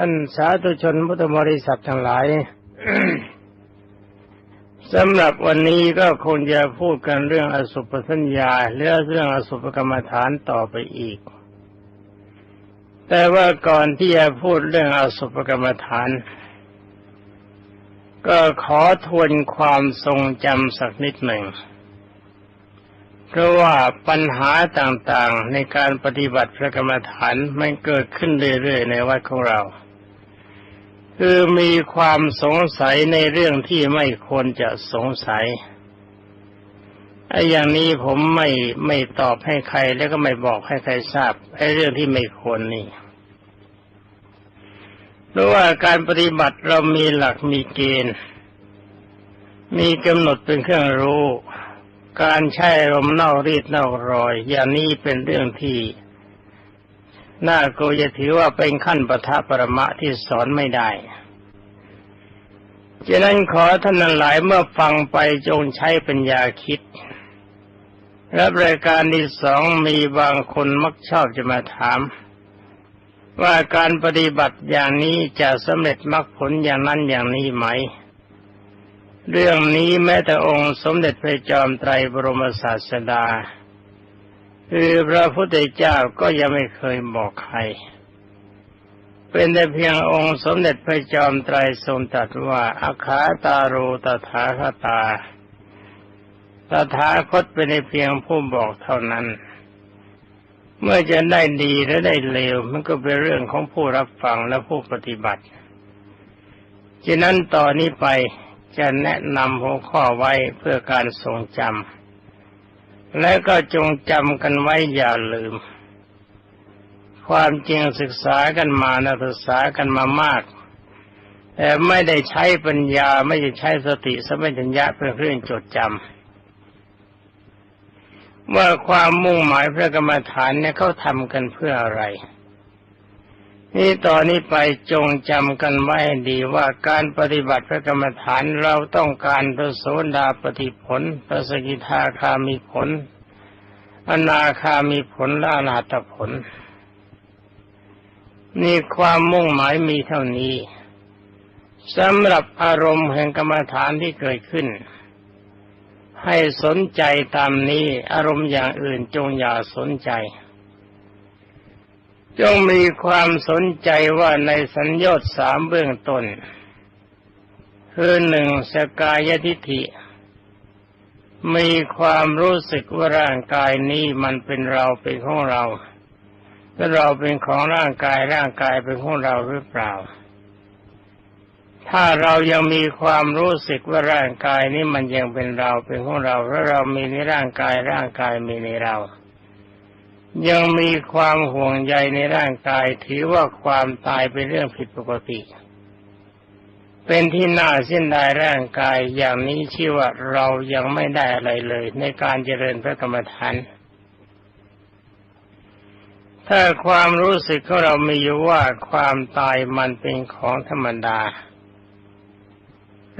ท่านสาธุชนพุทธบริษัททั้งหลายสำหรับวันนี้ก็คงจะพูดกันเรื่องอสุภสัญญาเรื่อเรื่องอสุภกรรมฐานต่อไปอีก แต่ว่าก่อนที่จะพูดเรื่องอสุภกรรมฐาน ก็ขอทวนความทรงจำสักนิดหนึ่ง เพราะว่าปัญหาต่างๆในการปฏิบัติพระกรรมฐานมันเกิดขึ้นเรื่อยๆในวัดของเรา คือมีความสงสัยในเรื่องที่ไม่ควรจะสงสัยไอ้อย่างนี้ผมไม่ไม่ตอบให้ใครแล้วก็ไม่บอกให้ใครทราบไอ้เรื่องที่ไม่ควรนี่เพราะว่าการปฏิบัติเรามีหลักมีเกณฑ์ มีกำหนดเป็นเครื่องรู้ การใช้ลมเน่ารีดเน่ารอย อย่างนี้เป็นเรื่องที่ น่าโกจะถือว่าเป็นขั้นปทะปรมะที่สอนไม่ได้ฉะนั้นขอท่านหลายเมื่อฟังไปจงใช้ปัญญาคิด และรายการที่สองมีบางคนมักชอบจะมาถาม ว่าการปฏิบัติอย่างนี้จะสำเร็จมรรคผลอย่างนั้นอย่างนี้ไหม เรื่องนี้แม้แต่องค์สมเด็จพระจอมไตรบรมศาสดา คือพระพุทธเจ้าก็ยังไม่เคยบอกใคร เป็นแต่เพียงองค์สมเด็จพระจอมไตรทรงตรัสว่าอาคาตาโรตถาคตาตถาคตเป็นเพียงผู้บอกเท่านั้น เมื่อจะได้ดีและได้เลว มันก็เป็นเรื่องของผู้รับฟังและผู้ปฏิบัติฉะนั้นต่อนนี้ไปจะแนะนำหัวข้อไว้เพื่อการทรงจำ และก็จงจำกันไว้อย่าลืม ความจริงศึกษากันมานะศึกษากันมามาก แต่ไม่ได้ใช้ปัญญาไม่ได้ใช้สติสมัญญะเป็นเครื่องจดจำว่าความมุ่งหมายพระกรรมฐานเนี่ยเขาทำกันเพื่ออะไร นี่ตอนนี้ไปจงจำกันไว้ดีว่าการปฏิบัติพระกรรมฐานเราต้องการพระโสดาปฏิผลพระสกิทาคามีผล อนาคามีผลและอนาตผล นี่ความมุ่งหมายมีเท่านี้สำหรับอารมณ์แห่งกรรมฐานที่เกิดขึ้น ให้สนใจตามนี้อารมณ์อย่างอื่นจงอย่าสนใจ จงมีความสนใจว่าในสัญญาสามเบื้องต้นคือหนึ่งสกายทิฐิ มีความรู้สึกว่าร่างกายนี้มันเป็นเราเป็นของเราและเราเป็นของร่างกายร่างกายเป็นของเราหรือเปล่า ถ้าเรายังมีความรู้สึกว่าร่างกายนี้มันยังเป็นเราเป็นของเราและเรามีในร่างกายร่างกายมีในเรา ยังมีความห่วงใยในร่างกาย ถือว่าความตายเป็นเรื่องผิดปกติ เป็นที่น่าเส้นดายร่างกายอย่างนี้ชื่อว่าเรายังไม่ได้อะไรเลย ในการเจริญพระกรรมฐานถ้าความรู้สึกของเรามีอยู่ว่าความตายมันเป็นของธรรมดา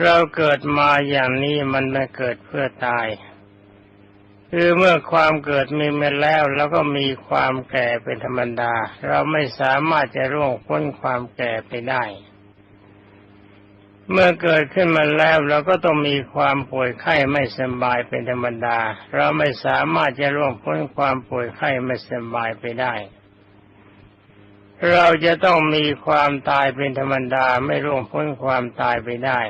เราเกิดมาอย่างนี้มันไม่เกิดเพื่อตาย คือเมื่อความเกิดมีมาแล้วแล้วก็มีความแก่เป็นธรรมดา เราไม่สามารถจะร่วงพ้นความแก่ไปได้ เมื่อเกิดขึ้นมาแล้วเราก็ต้องมีความป่วยไข้ไม่สบายเป็นธรรมดา เราไม่สามารถจะร่วงพ้นความป่วยไข้ไม่สบายไปได้ เราจะต้องมีความตายเป็นธรรมดาไม่ร่วงพ้นความตายไปได้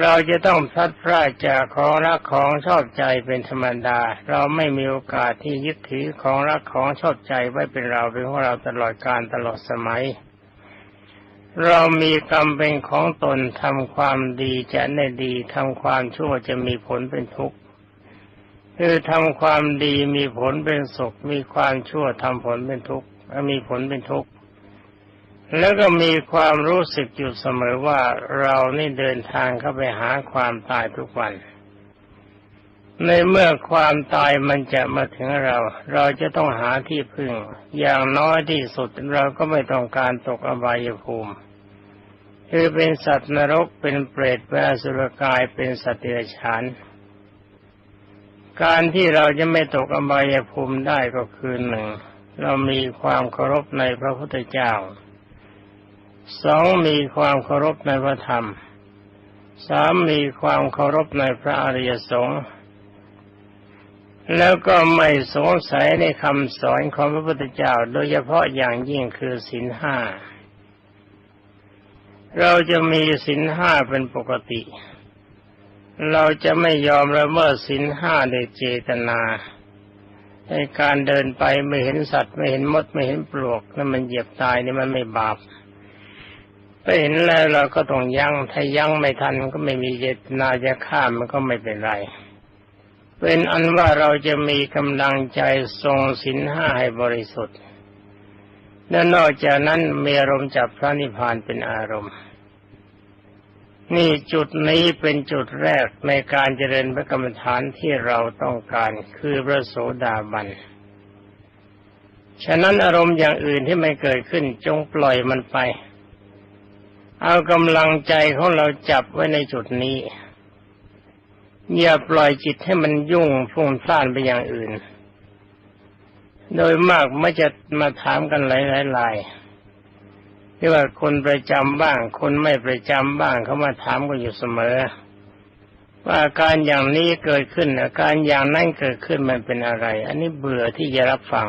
เราจะต้องพลัดพรากจากของรักของชอบใจเป็นธรรมดา เราไม่มีโอกาสที่ยึดถือของรักของชอบใจไว้เป็นเราเป็นของเราตลอดการตลอดสมัย เรามีกรรมเป็นของตนทำความดีจะได้ดีทำความชั่วจะมีผลเป็นทุกข์คือทำความดีมีผลเป็นสุข มีความชั่วทำผลเป็นทุกข์มีผลเป็นทุกข์ แล้วก็มีความรู้สึกอยู่เสมอว่าเรานี่เดินทางเข้าไปหาความตายทุกวัน ในเมื่อความตายมันจะมาถึงเรา เราจะต้องหาที่พึ่ง อย่างน้อยที่สุดเราก็ไม่ต้องการตกอบายภูมิ คือเป็นสัตว์นรกเป็นเปรตเป็นอสุรกายเป็นสัตว์เดรัจฉานการที่เราจะไม่ตกอบายภูมิได้ก็คือหนึ่ง เรามีความเคารพในพระพุทธเจ้า สองมีความเคารพในพระธรรมสามมีความเคารพในพระอริยสงฆ์แล้วก็ไม่สงสัยในคำสอนของพระพุทธเจ้า โดยเฉพาะอย่างยิ่งคือศีลห้า เราจะมีศีลห้าเป็นปกติ เราจะไม่ยอมละเมิดศีลห้าโดยเจตนา ในการเดินไปไม่เห็นสัตว์ไม่เห็นมดไม่เห็นปลวกนั่นมันเหยียบตายนี่มันไม่บาป ไปเห็นแล้วเราก็ต้องยัง้งถ้ายั้งไม่ทันก็ไม่มีเจตนาจะฆ่ามันก็ไม่เป็นไร เป็นอันว่าเราจะมีกำลังใจทรงศีลห้าให้บริสุทธิ์ และนอกจากนั้นมีอารมณ์จับพระนิพพานเป็นอารมณ์ นี่จุดนี้เป็นจุดแรกในการเจริญพระกรรมฐานที่เราต้องการคือพระโสดาบันฉะนั้นอารมณ์อย่างอื่นที่ไม่เกิดขึ้นจงปล่อยมันไป เอากำลังใจของเราจับไว้ในจุดนี้ อย่าปล่อยจิตให้มันยุ่งฟุ้งซ่านไปอย่างอื่น โดยมากไม่จะมาถามกันหลายๆที่ว่าคนประจำบ้าง คนไม่ประจำบ้างเขามาถามกันอยู่เสมอ ว่าอาการอย่างนี้เกิดขึ้นอาการอย่างนั้นเกิดขึ้นมันเป็นอะไร อันนี้เบื่อที่จะรับฟัง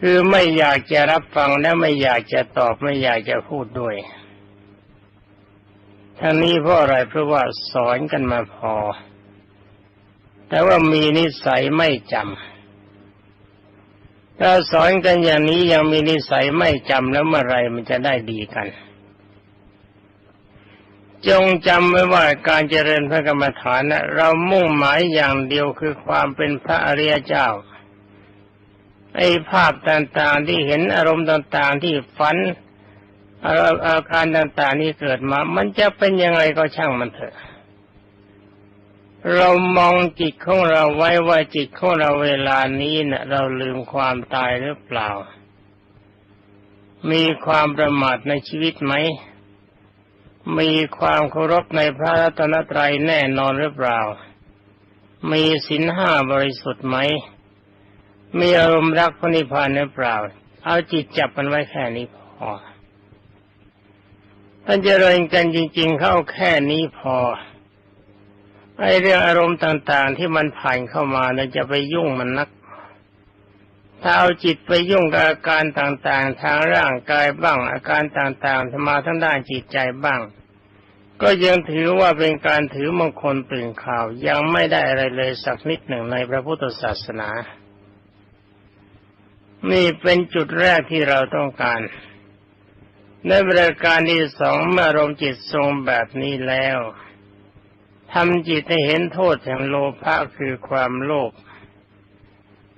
คือไม่อยากจะรับฟังและไม่อยากจะตอบไม่อยากจะพูดด้วยทั้งนี้เพราะอะไรเพราะว่าสอนกันมาพอ แต่ว่ามีนิสัยไม่จำถ้าสอนกันอย่างนี้ยังมีนิสัยไม่จำแล้วเมื่อไรมันจะได้ดีกัน จงจำไว้ว่าการเจริญพระกรรมฐานนะเรามุ่งหมายอย่างเดียวคือความเป็นพระอริยเจ้า ไอ้ภาพต่างๆที่เห็นอารมณ์ต่างๆที่ฝันอาการต่างๆนี้เกิดมา มันจะเป็นยังไงก็ช่างมันเถอะ เรามองจิตของเราไว้ว่าจิตของเราเวลานี้เนะ่ะ เราลืมความตายหรือเปล่า มีความประมาทในชีวิตไหม มีความเคารพในพระรัตนตรัยแน่นอนหรือเปล่า มีศีลห้าบริสุทธิ์ไหม มีอารมณ์รักพระนิพพานหรือเปล่า เอาจิตจับมันไว้แค่นี้พอท่านเจริญกันจริง ๆ เข้าแค่นี้พอไอ้เรื่องอารมณ์ต่าง ๆ ที่มันผ่านเข้ามาเราจะไปยุ่งมันนัก ถ้าเอาจิตไปยุ่งกับอาการต่างๆ ทางร่างกายบ้าง อาการต่างๆทมาทั้งด้านจิตใจบ้าง ก็ยังถือว่าเป็นการถือมงคลตื่นข่าวยังไม่ได้อะไรเลยสักนิดหนึ่งในพระพุทธศาสนา นี่เป็นจุดแรกที่เราต้องการ ในบริการที่สองเมื่อารมณ์จิตทรงแบบนี้แล้วทำจิตให้เห็นโทษแห่งโลภะคือความโลภ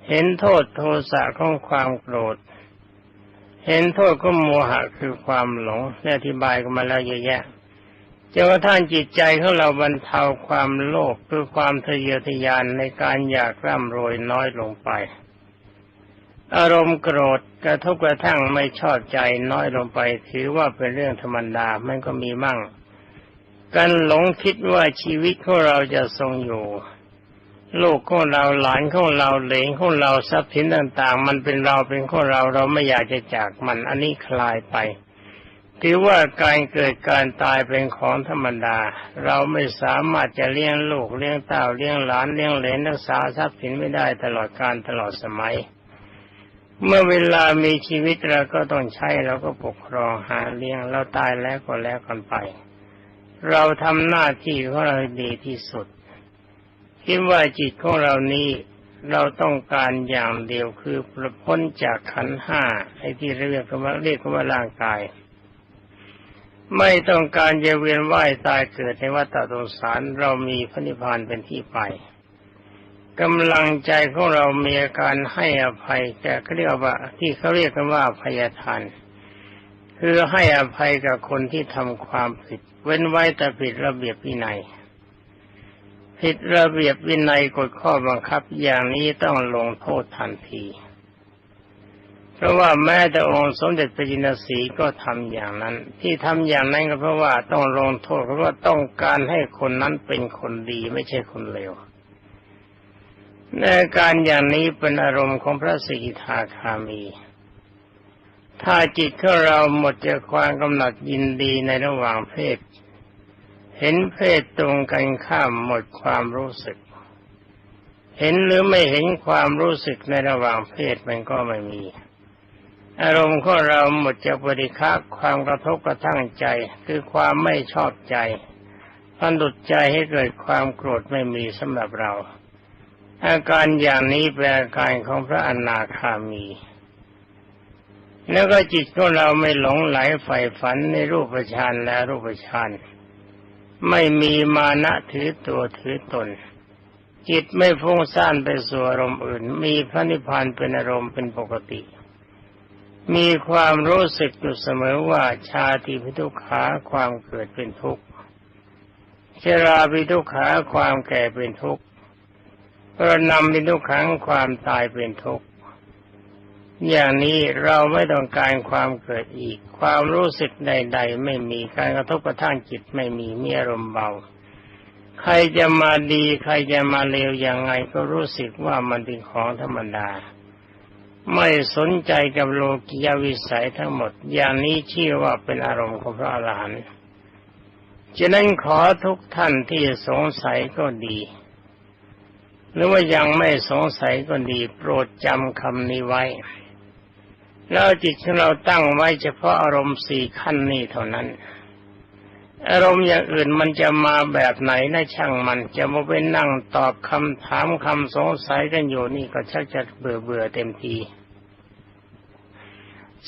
เห็นโทษโทสะของความโกรธ เห็นโทษของโมหะคือความหลงได้อธิบายกันมาแล้วเยอะแยะจนกระทั่งจิตใจของเราบรรเทาความโลภคือความทะเยอทะยานในการอยากร่ำรวยน้อยลงไป อารมณ์โกรธกระทบกระทั่งไม่ชอบใจน้อยลงไป ถือว่าเป็นเรื่องธรรมดามันก็มีมั่ง การหลงคิดว่าชีวิตของเราจะทรงอยู่ลูกของเราหลานของเราเหลงของเราทรัพย์สินต่างๆ มันเป็นเราเป็นของเราเราไม่อยากจะจากมันอันนี้คลายไปถือว่าการเกิดการตายเป็นของธรรมดา เราไม่สามารถจะเลี้ยงลูกเลี้ยงเต้าเลี้ยงหลานเลี้ยงเหลนรักษาทรัพย์สินไม่ได้ตลอดการตลอดสมัย เมื่อเวลามีชีวิตเราก็ต้องใช้เราก็ปกครองหาเลี้ยงเราตายแล้วก็แล้วกันไป เราทำหน้าที่ของเราดีที่สุดคิดว่าจิตของเรานี้เราต้องการอย่างเดียวคือพ้นจากขันห้าไอ้ที่เรียกว่าเรียกว่าร่างกาย ไม่ต้องการจะเวียนว่ายตายเกิดในวัฏฏสงสารเรามีพระนิพพานเป็นที่ไป กำลังใจของเรามีอาการให้อภัยแต่เขาเรียกว่าที่เขาเรียกกันว่าพยาทานคือให้อภัยกับคนที่ทำความผิด เว้นไว้แต่ผิดระเบียบวินัย ผิดระเบียบวินัยกฎข้อบังคับอย่างนี้ต้องลงโทษทันที เพราะว่าแม้แต่องค์สมเด็จพระจินสีก็ทำอย่างนั้น ที่ทำอย่างนั้นก็เพราะว่าต้องลงโทษเพราะว่าต้องการให้คนนั้นเป็นคนดีไม่ใช่คนเลว ในการอย่างนี้เป็นอารมณ์ของพระสิกขาคามี ถ้าจิตของเราหมดจากความกำหนัดยินดีในระหว่างเพศ เห็นเพศตรงกันข้ามหมดความรู้สึก เห็นหรือไม่เห็นความรู้สึกในระหว่างเพศมันก็ไม่มี อารมณ์ของเราหมดจากบริฆาความกระทบกระทั่งใจคือความไม่ชอบใจพันดุดใจให้เกิดความโกรธไม่มีสำหรับเรา อาการอย่างนี้เป็นอาการของพระอนาคามี แล้วก็จิตของเราไม่หลงไหลใฝ่ฝันในรูปฌานและรูปฌานไม่มีมานะถือตัวถือตน จิตไม่ฟุ้งซ่านไปสู่อารมณ์อื่น มีพระนิพพานเป็นอารมณ์เป็นปกติ มีความรู้สึกอยู่เสมอว่าชาติพิทุขาความเกิดเป็นทุกข์ชราพิทุขาความแก่เป็นทุกข์ ประนำเป็นทุกขังความตายเป็นทุกข์อย่างนี้เราไม่ต้องการความเกิดอีก ความรู้สึกใด ๆ ไม่มีการกระทบกระทั่งจิตไม่มีมีอารมณ์เบา ใครจะมาดี ใครจะมาเลวยังไงก็รู้สึกว่ามันเป็นของธรรมดา ไม่สนใจกับโลกิยวิสัยทั้งหมด อย่างนี้ชื่อว่าเป็นอารมณ์ของพระอรหันต์ฉะนั้นขอทุกท่านที่สงสัยก็ดี หรือว่ายังไม่สงสัยก็ดีโปรดจำคำนี้ไว้ แล้วจิตของเราตั้งไว้เฉพาะอารมณ์สี่ขั้นนี้เท่านั้น อารมณ์อย่างอื่นมันจะมาแบบไหนนะช่างมัน จะมาไปนั่งตอบคำถามคำสงสัยกันอยู่นี่ก็ชักจะเบื่อเบื่อเต็มที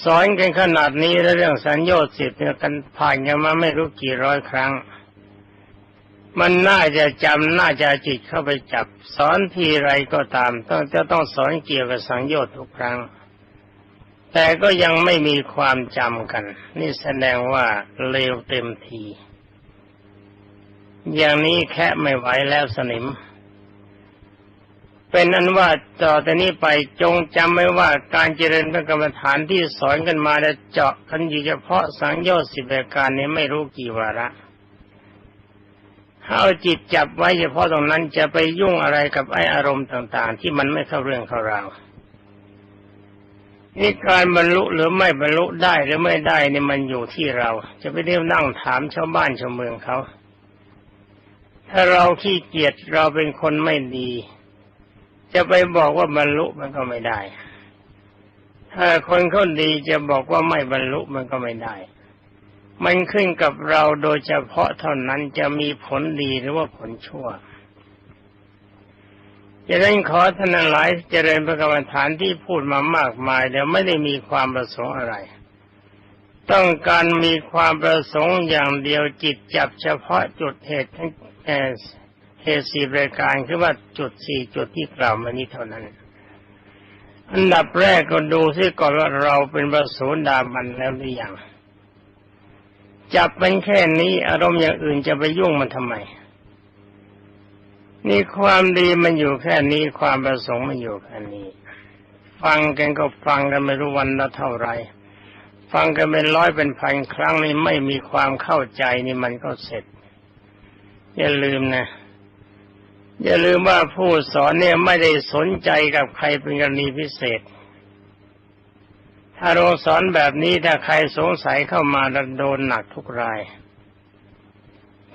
สอนกันขนาดนี้แล้วเรื่องสัญญาสิทธิ์เนี่ยกันผ่านกันมาไม่รู้กี่ร้อยครั้ง มันน่าจะจำน่าจะจิตเข้าไปจับ สอนทีไรก็ตาม ต้องจะต้องสอนเกี่ยวกับสังโยชน์ทุกครั้ง แต่ก็ยังไม่มีความจำกัน นี่แสดงว่าเลวเต็มที อย่างนี้แค่ไม่ไหวแล้วสนิม เป็นอันว่าต่อแต่นี้ไปจงจำไว้ว่าการเจริญพระกรรมฐานที่สอนกันมาจะเจาะกันอยู่เฉพาะสังโยชน์สิบประการนี้ไม่รู้กี่วาระ เอาจิตจับไว้เฉพาะตรงนั้นจะไปยุ่งอะไรกับไออารมณ์ต่าง ๆ ที่มันไม่เข้าเรื่องเข้าราวนี่การบรรลุหรือไม่บรรลุได้หรือไม่ได้นี่มันอยู่ที่เรา จะไปเรียกนั่งถามชาวบ้านชาวเมืองเขา ถ้าเราขี้เกียจเราเป็นคนไม่ดี จะไปบอกว่าบรรลุมันก็ไม่ได้ ถ้าคนเขาดีจะบอกว่าไม่บรรลุมันก็ไม่ได้ มันขึ้นกับเราโดยเฉพาะเท่านั้นจะมีผลดีหรือว่าผลชั่วจะได้ขอท่านหลายเจริญพระกรรมฐานที่พูดมามากมายแต่ไม่ได้มีความประสงค์อะไร ต้องการมีความประสงค์อย่างเดียวจิตจับเฉพาะจุดเหตุทั้งเหตุสี่รายการคือว่าจุดสี่จุดที่กล่าวมานี้เท่านั้น อันดับแรกก็ดูซิก่อนว่าเราเป็นประสูดาบันแล้วหรือยัง จับมันแค่นี้อารมณ์อย่างอื่นจะไปยุ่งมันทำไม นี่ความดีมันอยู่แค่นี้ความประสงค์มันอยู่แค่นี้ ฟังกันก็ฟังกันไม่รู้วันละเท่าไร ฟังกันเป็นร้อยเป็นพันครั้งนี่ไม่มีความเข้าใจนี่มันก็เสร็จ อย่าลืมนะอย่าลืมว่าผู้สอนเนี่ยไม่ได้สนใจกับใครเป็นกรณีพิเศษ ถ้าเราสอนแบบนี้ถ้าใครสงสัยเข้ามาโดนหนักทุกราย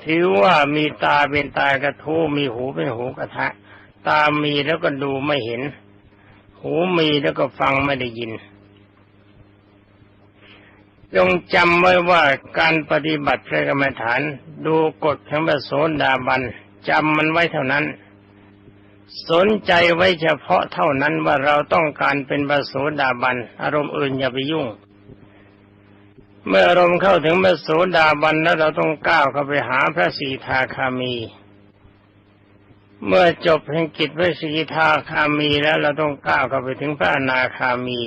ถือว่ามีตาเป็นตากระทู้มีหูเป็นหูกระทะ ตามีแล้วก็ดูไม่เห็น หูมีแล้วก็ฟังไม่ได้ยินจงจำไว้ว่าการปฏิบัติพระกรรมฐาน ดูกฎของพระโสดาบันจำมันไว้เท่านั้น สนใจไว้เฉพาะเท่านั้นว่าเราต้องการเป็นบาโสดาบัน อารมณ์อื่นอย่าไปยุ่ง เมื่ออารมณ์เข้าถึงบาโสดาบันแล้วเราต้องก้าวเข้าไปหาพระสีทาคามี เมื่อจบแห่งกิจพระสีทาคามีแล้วเราต้องก้าวเข้าไปถึงพระอนาคามี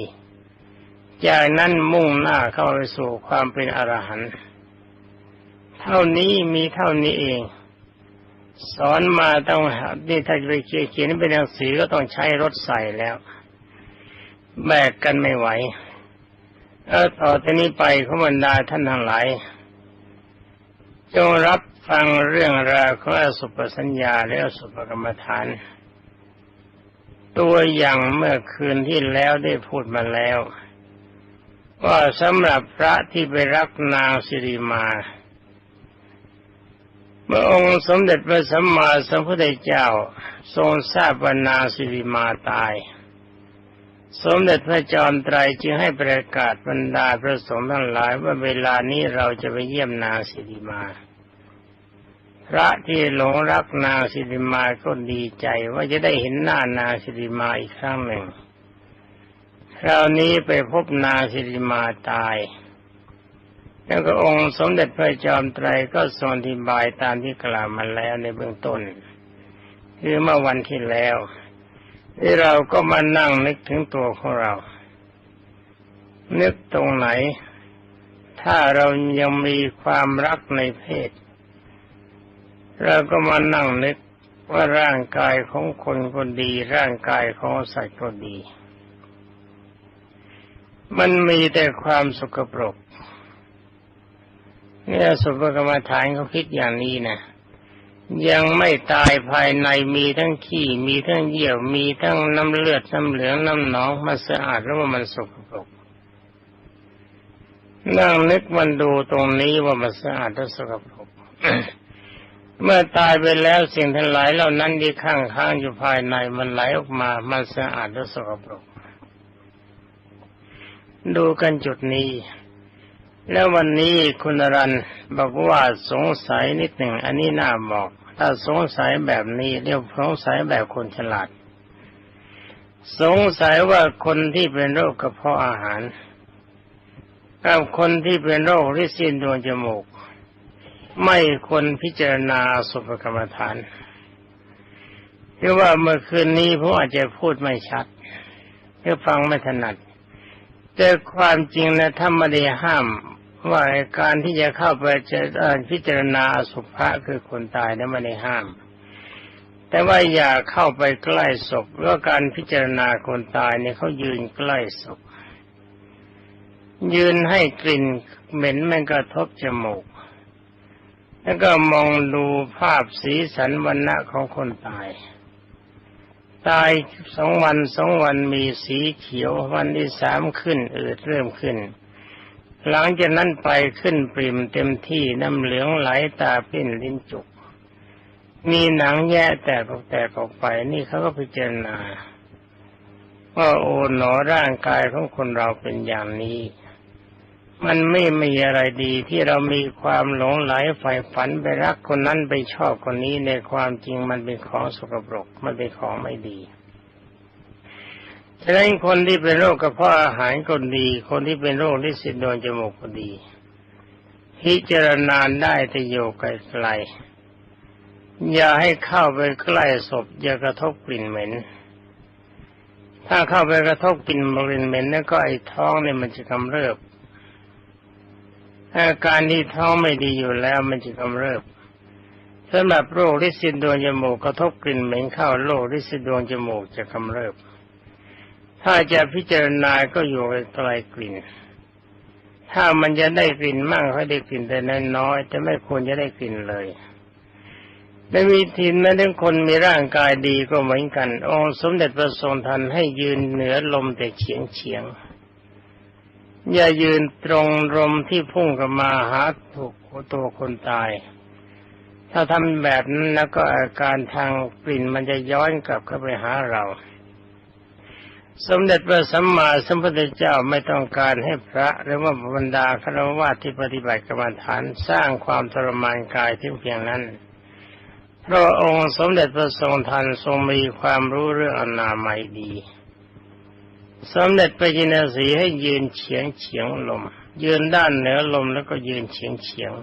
จากนั้นมุ่งหน้าเข้าไปสู่ความเป็นอรหันต์เท่านี้มีเท่านี้เอง สอนมาต้องนี่ถ้าะไปเขียนเป็นหนังสือก็ต้องใช้รถใส่แล้ว แบกกันไม่ไหวเออต่อทีนี้ไปขบันดาท่านทั้งหลายจงรับฟังเรื่องราวของอสุปสัญญาและอสุปกรรมฐาน ตัวอย่างเมื่อคืนที่แล้วได้พูดมาแล้ว ว่าสำหรับพระที่ไปรักนางสิริมา เมื่อองค์สมเด็จพระสัมมาสัมพุทธเจ้า ทรงทราบว่านางสิริมาตาย สมเด็จพระจอมไตรจึงให้ประกาศบรรดาพระสงฆ์ทั้งหลายว่าเวลานี้เราจะไปเยี่ยมนางสิริมา พระที่หลงรักนางสิริมาก็ดีใจว่าจะได้เห็นหน้านางสิริมาอีกครั้งหนึ่งคราวนี้ไปพบนางสิริมาตาย แล้วก็องค์สมเด็จพระจอมไตรก็ทรงอธิบายตามที่กล่าวมาแล้วในเบื้องต้น คือเมื่อวันที่แล้วที่เราก็มานั่งนึกถึงตัวของเรา นึกตรงไหน ถ้าเรายังมีความรักในเพศ เราก็มานั่งนึกว่าร่างกายของคนคนดี ร่างกายของสัตว์ก็ดี มันมีแต่ความสกปรก เนี่ยสุภกรรมฐานเขาคิดอย่างนี้นะยังไม่ตายภายในมีทั้งขี้มีทั้งเยี่ยวมีทั้งน้ำเลือดน้ำเหลืองน้ำหนองมันสะอาดหรือว่ามันสกปรกนั่งนึกมันดูตรงนี้ว่ามันสะอาดหรือสกปรกเมื่อตายไปแล้วสิ่งทั้งหลายเหล่านั้นที่ข้างค้างอยู่ภายในมันไหลออกมา มันสะอาดหรือสกปรกดูกันจุดนี้ แล้ววันนี้คุณรันบอกว่าสงสัยนิดหนึ่งอันนี้น่าบอก ถ้าสงสัยแบบนี้เรียกสงสัยแบบคนฉลาด สงสัยว่าคนที่เป็นโรคกระเพาะอาหารกับคนที่เป็นโรคริซินดวงจมูก ไม่คนพิจารณาสุภกรรมฐานคือว่าเมื่อคืนนี้ผมอาจจะพูดไม่ชัดหรือฟังไม่ถนัดแต่ความจริงนะถ้าไม่ได้ห้าม ว่าการที่จะเข้าไปจะพิจารณาสุภะคือคนตายนั้นไม่ได้ห้าม แต่ว่าอย่าเข้าไปใกล้ศพเพราะการพิจารณาคนตายเนี่ยเขายืนใกล้ศพยืนให้กลิ่นเหม็นมันกระทบจมูก แล้วก็มองดูภาพสีสันวันณะของคนตาย ตายสองวันสองวันมีสีเขียววันที่สามขึ้นอืดเริ่มขึ้น หลังจากนั้นไปขึ้นปริมเต็มที่น้ำเหลืองไหลตาเปิ้นลิ้นจุก มีหนังแย่แตกออกแตกออกไป นี่เขาก็พิจารณาว่าโอ๋หนอร่างกายของคนเราเป็นอย่างนี้ มันไม่มีอะไรดีที่เรามีความหลงไหลใฝ่ฝันไปรักคนนั้นไปชอบคนนี้ในความจริงมันเป็นของสกปรกมันเป็นของไม่ดี ฉะนั้นคนที่เป็นโรคกระเพาะอาหารก็ดี คนที่เป็นโรคลิซิดโดนจมูกก็ดี พิจารณาได้แต่โยกไกลๆอย่าให้เข้าไปใกล้ศพ อย่ากระทบกลิ่นเหม็น ถ้าเข้าไปกระทบกลิ่นบรินเหม็นแล้วก็ไอ้ท้องเนี่ยมันจะกำเริบอาการที่ท้องไม่ดีอยู่แล้วมันจะกำเริบสำหรับโรคลิซิดโดนจมูกกระทบกลิ่นเหม็นเข้าโรคลิซิดโดนจมูกจะกำเริบ ถ้าจะพิจารณาก็อยู่ไกลกลิ่น ถ้ามันจะได้กลิ่นมั่งให้ได้กลิ่นแต่น้อยแต่ไม่ควรจะได้กลิ่นเลยในวิธีแม้ถึงคนมีร่างกายดีก็เหมือนกัน องค์สมเด็จพระทรงทันให้ยืนเหนือลมแต่เฉียงเฉียง อย่ายืนตรงลมที่พุ่งกับมาหาถูกตัวคนตาย ถ้าทำแบบนั้นแล้วก็อาการทางกลิ่นมันจะย้อนกลับเข้าไปหาเรา สมเด็จพระสัมมาสัมพุทธเจ้าไม่ต้องการให้พระหรือว่าบรรดาครวญที่ปฏิบัติกรรมฐานสร้างความทรมานกายที่เพียงนั้นเพราะองค์สมเด็จพระทรงทันทรงมีความรู้เรื่องอนามัยดี สมเด็จพระจินสีให้ยืนเฉียงเฉียงลม ยืนด้านเหนือลมแล้วก็ยืนเฉียงเฉียง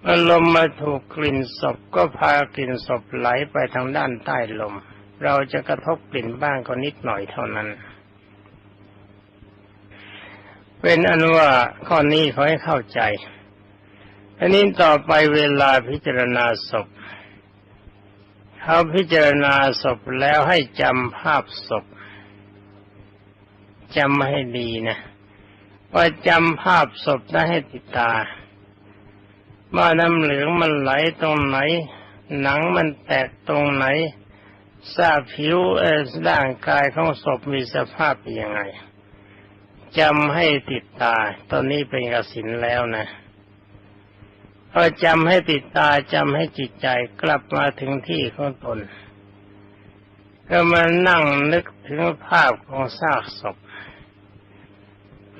เมื่อลมมาถูกกลิ่นศพก็พากลิ่นศพไหลไปทางด้านใต้ลม เราจะกระทบกลิ่นบ้างก็นิดหน่อยเท่านั้น เป็นอนุว่าข้อนี้ขอให้เข้าใจอันนี้ต่อไปเวลาพิจารณาศพเขาพิจารณาศพแล้วให้จำภาพศพจำให้ดีนะว่าจำภาพศพได้ให้ติดตาว่าน้ำเหลืองมันไหลตรงไหน หนังมันแตกตรงไหน ทราบผิวร่างกายของศพมีสภาพเป็นยังไงจำให้ติดตา ตอนนี้เป็นกสินแล้วนะพอจำให้ติดตาจำให้จิตใจกลับมาถึงที่ของตน ก็มานั่งนึกถึงภาพของซากศพ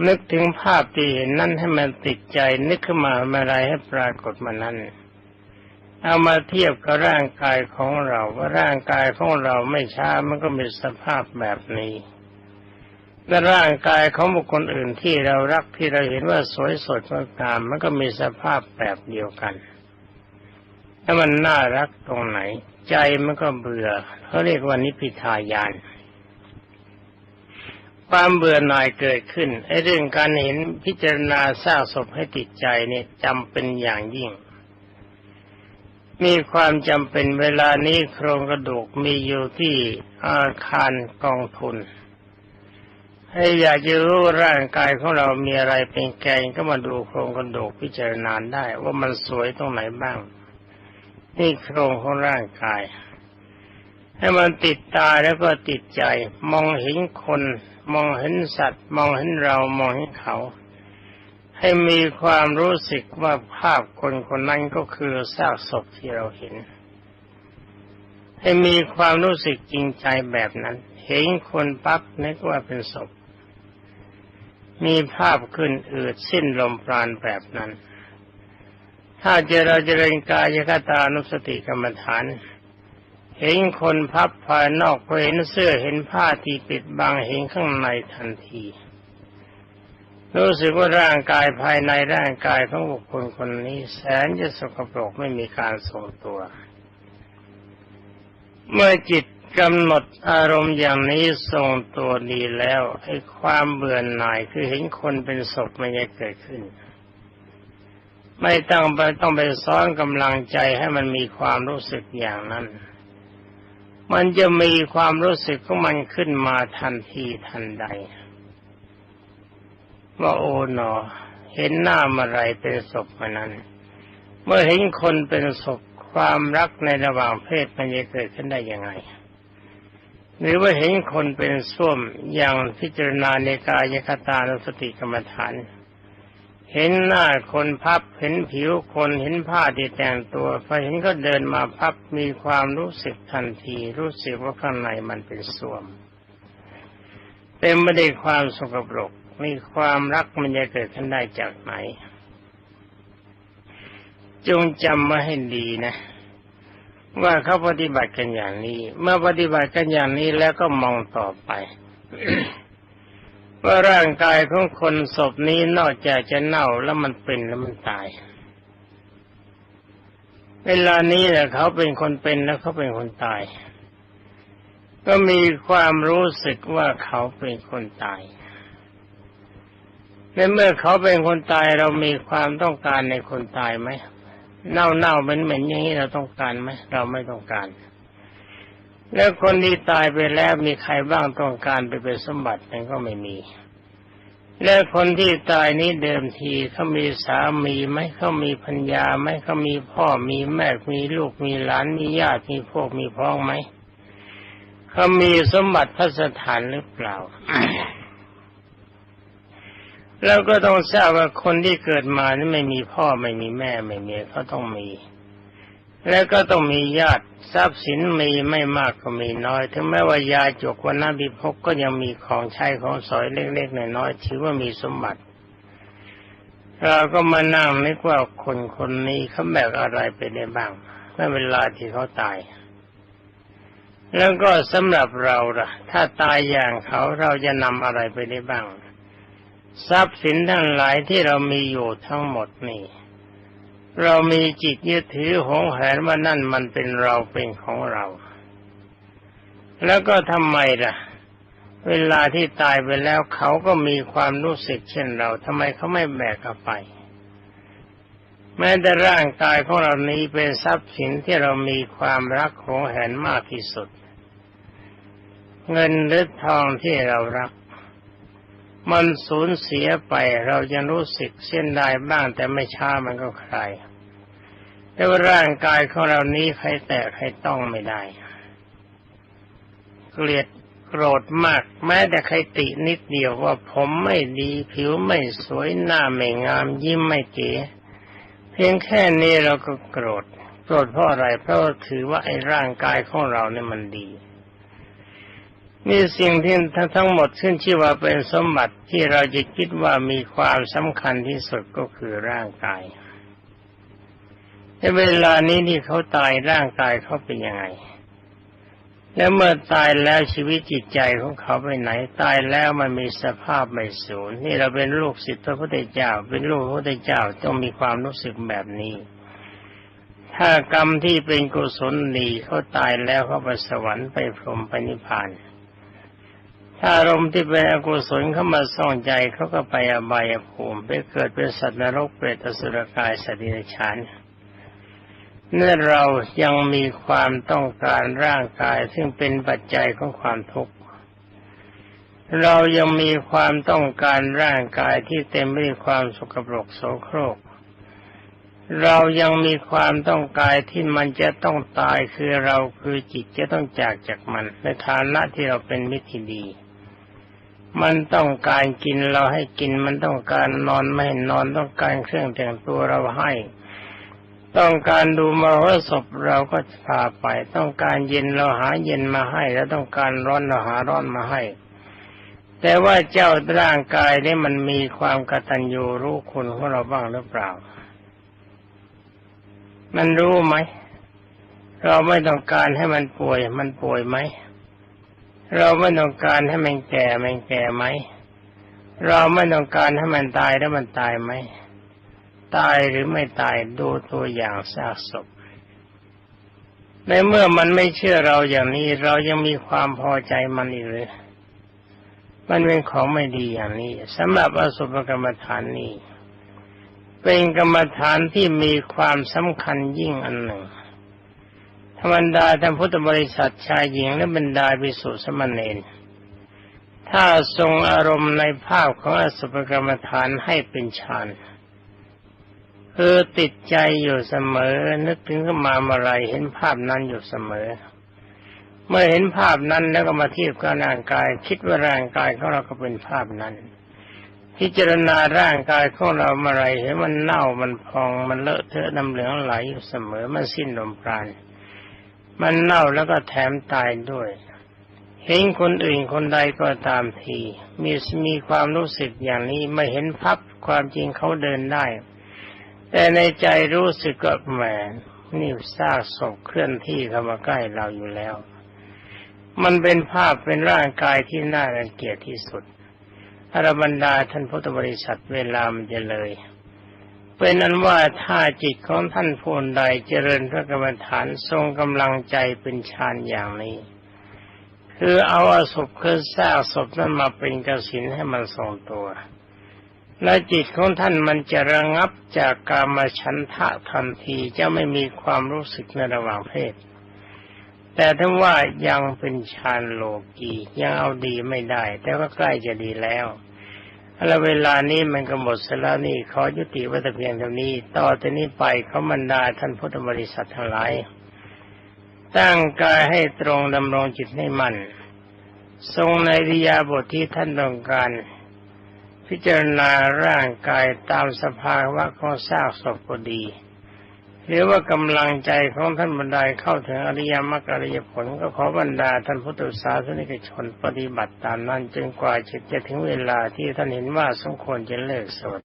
นึกถึงภาพที่เห็นนั่นให้มันติดใจ นึกขึ้นมาเมื่อไรให้ปรากฏมานั้น เอามาเทียบกับร่างกายของเราว่าร่างกายของเราไม่ช้ามันก็มีสภาพแบบนี้และร่างกายของบุคคลอื่นที่เรารักที่เราเห็นว่าสวยสดงดงามมันก็มีสภาพแบบเดียวกันถ้ามันน่ารักตรงไหน ใจมันก็เบื่อเขาเรียกว่านิพิทายานความเบื่อหน่ายเกิดขึ้นไอ้เรื่องการเห็นพิจารณาสร้างศพให้ติดใจเนี่ยจำเป็นอย่างยิ่ง มีความจำเป็นเวลานี้โครงกระดูกมีอยู่ที่อาคารกองทุน ให้อยากจะรู้ร่างกายของเรามีอะไรเป็นแกนก็มาดูโครงกระดูกพิจารณาได้ ว่ามันสวยตรงไหนบ้าง นี่โครงของร่างกาย ให้มันติดตาแล้วก็ติดใจ มองเห็นคน มองเห็นสัตว์ มองเห็นเรามองเห็นเขา ให้มีความรู้สึกว่าภาพคนคนนั้นก็คือซากศพที่เราเห็น ให้มีความรู้สึกจริงใจแบบนั้น เห็นคนปั๊บนึกว่าเป็นศพ มีภาพขึ้นอืดสิ้นลมปราณแบบนั้น ถ้าเจเราเจริญกายคตานุสติกรรมฐาน เห็นคนพับภายนอกเห็นเสื้อเห็นผ้าที่ปิดบังเห็นข้างในทันที รู้สึกว่าร่างกายภายในร่างกายของบุคคลคนนี้แสนจะสกปรกไม่มีการทรงตัว เมื่อจิตกำหนดอารมณ์อย่างนี้ทรงตัวดีแล้วไอ้ความเบื่อหน่ายคือเห็นคนเป็นศพมันจะเกิดขึ้น ไม่ต้องไปต้องไปซ้อนกำลังใจให้มันมีความรู้สึกอย่างนั้น มันจะมีความรู้สึกของมันขึ้นมาทันทีทันใด ว่าโอ๋หนอ เห็นหน้าอะไรเป็นศพมานั้น เมื่อเห็นคนเป็นศพความรักในระหว่างเพศมันจะเกิดขึ้นได้ยังไง หรือว่าเห็นคนเป็นส้วมอย่างพิจารณาในกายคตานุสติกรรมฐาน เห็นหน้าคนพับเห็นผิวคนเห็นผ้าที่แต่งตัวพอเห็นก็เดินมาพับมีความรู้สึกทันที รู้สึกว่าข้างในมันเป็นส้วม เต็มไปด้วยความสกปรก มีความรักมันจะเกิดขึ้นได้จากไหน จงจำมาให้ดีนะ ว่าเขาปฏิบัติกันอย่างนี้ เมื่อปฏิบัติกันอย่างนี้แล้วก็มองต่อไปว่าร่างกายของคนศพนี้นอกจากจะเน่าแล้วมันเป็นแล้วมันตาย เวลานี้แหละเขาเป็นคนเป็นแล้วเขาเป็นคนตาย ก็มีความรู้สึกว่าเขาเป็นคนตาย ในเมื่อเขาเป็นคนตายเรามีความต้องการในคนตายไหมเน่าเน่าเหม็นเหม็นอย่างนี้เราต้องการไหมเราไม่ต้องการ แล้วคนที่ตายไปแล้วมีใครบ้างต้องการไปเป็นสมบัติมันก็ไม่มี แล้วคนที่ตายนี้เดิมทีเขามีสามีไหมเขามีพัญญาไหมเขามีพ่อมีแม่มีลูกมีหลานมีญาติมีพวกมีพ้องไหมเขามีสมบัติพระสถานหรือเปล่า แล้วก็ต้องทราบว่าคนที่เกิดมานี่ไม่มีพ่อไม่มีแม่ไม่มีเขาต้องมี แล้วก็ต้องมีญาติทรัพย์สินมีไม่มากก็มีน้อย ถึงแม้ว่ายาจกวันน้บิภกก็ยังมีของใช้ของสอยเล็กๆน้อยๆถือว่ามีสมบัติเราก็มานั่งนึกว่าคนคนนี้เขาแบกอะไรไปได้บ้างเมื่อเวลาที่เขาตาย แล้วก็สำหรับเราล่ะ ถ้าตายอย่างเขาเราจะนำอะไรไปได้บ้าง ทรัพย์สินทั้งหลายที่เรามีอยู่ทั้งหมดนี่ เรามีจิตยึดถือหงแหนว่านั่นมันเป็นเราเป็นของเรา แล้วก็ทำไมล่ะ เวลาที่ตายไปแล้วเขาก็มีความรู้สึกเช่นเราทำไมเขาไม่แบกเอาไป แม้แต่ร่างกายของเรานี้เป็นทรัพย์สินที่เรามีความรักของแหนมากที่สุด เงินหรือทองที่เรารัก มันสูญเสียไปเรายังรู้สึกเส้นได้บ้างแต่ไม่ช้ามันก็คลายแต่ว่าร่างกายของเรานี้ใครแตะใครต้องไม่ได้ เกลียดโกรธมาก แม้แต่ใครตินิดเดียวว่าผมไม่ดีผิวไม่สวยหน้าไม่งาม ยิ้มไม่เก๋เพียงแค่นี้เราก็โกรธโกรธเพราะอะไรเพราะถือว่าไอ้ร่างกายของเราเนี่ยมันดี นี่สิ่งที่ทั้งหมดขึ้นชื่อว่าเป็นสมบัติที่เราจะคิดว่ามีความสำคัญที่สุดก็คือร่างกายในเวลานี้ที่เขาตายร่างกายเขาเป็นยังไง แล้วเมื่อตายแล้วชีวิตจิตใจของเขาไปไหน ตายแล้วมันมีสภาพไม่สูญนี่เราเป็นลูกศิษย์พระพุทธเจ้า เป็นลูกพระพุทธเจ้าต้องมีความรู้สึกแบบนี้ ถ้ากรรมที่เป็นกุศลดีเขาตายแล้วเขาไปสวรรค์ไปพรหมไปนิพพาน ถ้าอารมณ์ที่เป็นอกุศลเข้ามาส่องใจเขาก็ไปอบายภูมิไปเกิดเป็นสัตว์นรกเปรตอสุรกายสัตว์ดิฉานเมื่อเรายังมีความต้องการร่างกายซึ่งเป็นปัจจัยของความทุกข์เรายังมีความต้องการร่างกายที่เต็มไปด้วยความสกปรกโสโครก เรายังมีความต้องการที่มันจะต้องตายคือเราคือจิตจะต้องจากจากมัน ในฐานะที่เราเป็นมิตรที่ดี มันต้องการกินเราให้กิน มันต้องการนอนไม่ให้นอนต้องการเครื่องแต่งตัวเราให้ ต้องการดูมรสพเราก็พาไป ต้องการเย็นเราหาเย็นมาให้ แล้วต้องการร้อนเราหาร้อนมาให้ แต่ว่าเจ้าร่างกายนี่มันมีความกตัญญูรู้คุณของเราบ้างหรือเปล่า มันรู้ไหม เราไม่ต้องการให้มันป่วย มันป่วยไหม เราไม่ต้องการให้มันแก่มันแก่ไหม เราไม่ต้องการให้มันตายแล้วมันตายไหม ตายหรือไม่ตายดูตัวอย่างซากศพ ในเมื่อมันไม่เชื่อเราอย่างนี้ เรายังมีความพอใจมันอีกหรือมันเป็นของไม่ดีอย่างนี้สำหรับอสุภกรรมฐานนี้ เป็นกรรมฐานที่มีความสำคัญยิ่งอันหนึ่ง ธรรมดาท่านพุทธบริษัทชายหญิงและบรรดาภิกษุสมณเณรถ้าทรงอารมณ์ในภาพของอสุภกรรมฐานให้เป็นฌานคือติดใจอยู่เสมอ นึกถึงขึ้นมาเมื่อไรเห็นภาพนั้นอยู่เสมอ เมื่อเห็นภาพนั้นแล้วก็มาเทียบกับร่างกาย คิดว่าร่างกายของเราก็เป็นภาพนั้น พิจารณาร่างกายของเราเมื่อไรเห็นมันเน่ามันพองมันเลอะเทอะน้ำเหลืองไหลอยู่เสมอมันสิ้นลมปราณ มันเน่าแล้วก็แถมตายด้วย เห็นคนอื่นคนใดก็ตามที มีมีความรู้สึกอย่างนี้ไม่เห็นพับความจริงเขาเดินได้ แต่ในใจรู้สึกก็แหมนี่ซากศพเคลื่อนที่เข้ามาใกล้เราอยู่แล้ว มันเป็นภาพเป็นร่างกายที่น่ารังเกียจที่สุดอรบรรดาท่านพุทธบริษัทเวลามันจะเลย เป็นนั้นว่าถ้าจิตของท่านผู้ใดเจริญพระกรรมฐานทรงกำลังใจเป็นฌานอย่างนี้ คือเอาอศพคือซากศพนั้นมาเป็นกสินให้มันทรงตัว และจิตของท่านมันจะระงับจากกามฉันทะทันทีจะไม่มีความรู้สึกในระหว่างเพศ แต่ถ้าว่ายังเป็นฌานโลกียังเอาดีไม่ได้ แต่ว่าใกล้จะดีแล้ว แล้วเวลานี้มันก็หมดเสร็จแล้วนี่ขอยุติไว้แต่เพียงเท่านี้ ต่อจากนี้ไปเขาบรรดาท่านพุทธบริษัททั้งหลาย ตั้งกายให้ตรงดำรงจิตให้มัน่น ทรงในริยาบทที่ท่านต้องการ พิจารณาร่างกายตามสภาวะของซากศพก็ดี หรือว่ากำลังใจของท่านบรรดาเข้าถึงอริยมรรคอริยผลก็ขอบรรดาท่านพุทธศาสนิกชนปฏิบัติตามนั้นจนกว่าจะถึงเวลาที่ท่านเห็นว่าสมควรจะเลิกสวด